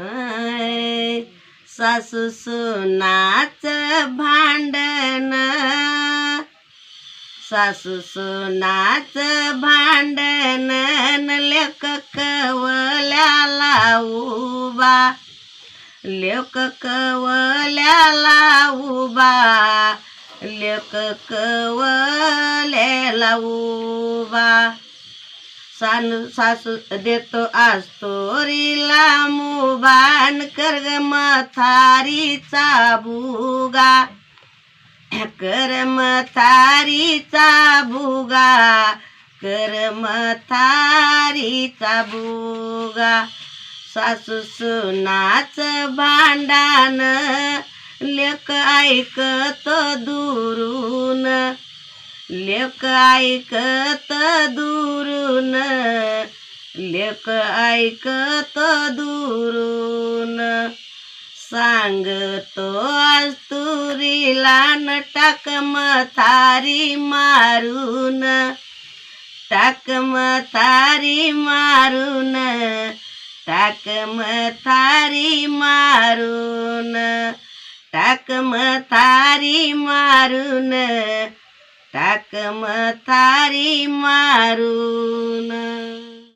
ऐ, सासू सुनाच भांडण. सासू सुनाच भांडण लेक कवल्याला उबा लेक कवल्याला उबा लेक कवल्याला उबा सानू सासू देतो आज तोरीला मुबान कर ग मथारीचा भुगा कर मथारीचा बुगा कर मथारीचा बुगा सासू सुनाच भांडान लेक ऐकत दुरून. लेक ऐकत दुरून लेक ऐकत दुरून. सांगतो आज तुरीला न टाक मथारी मारून. टाक मथारी मारून टाक मथारी मारून टाक मथारी मारून टाक मथारी मारून.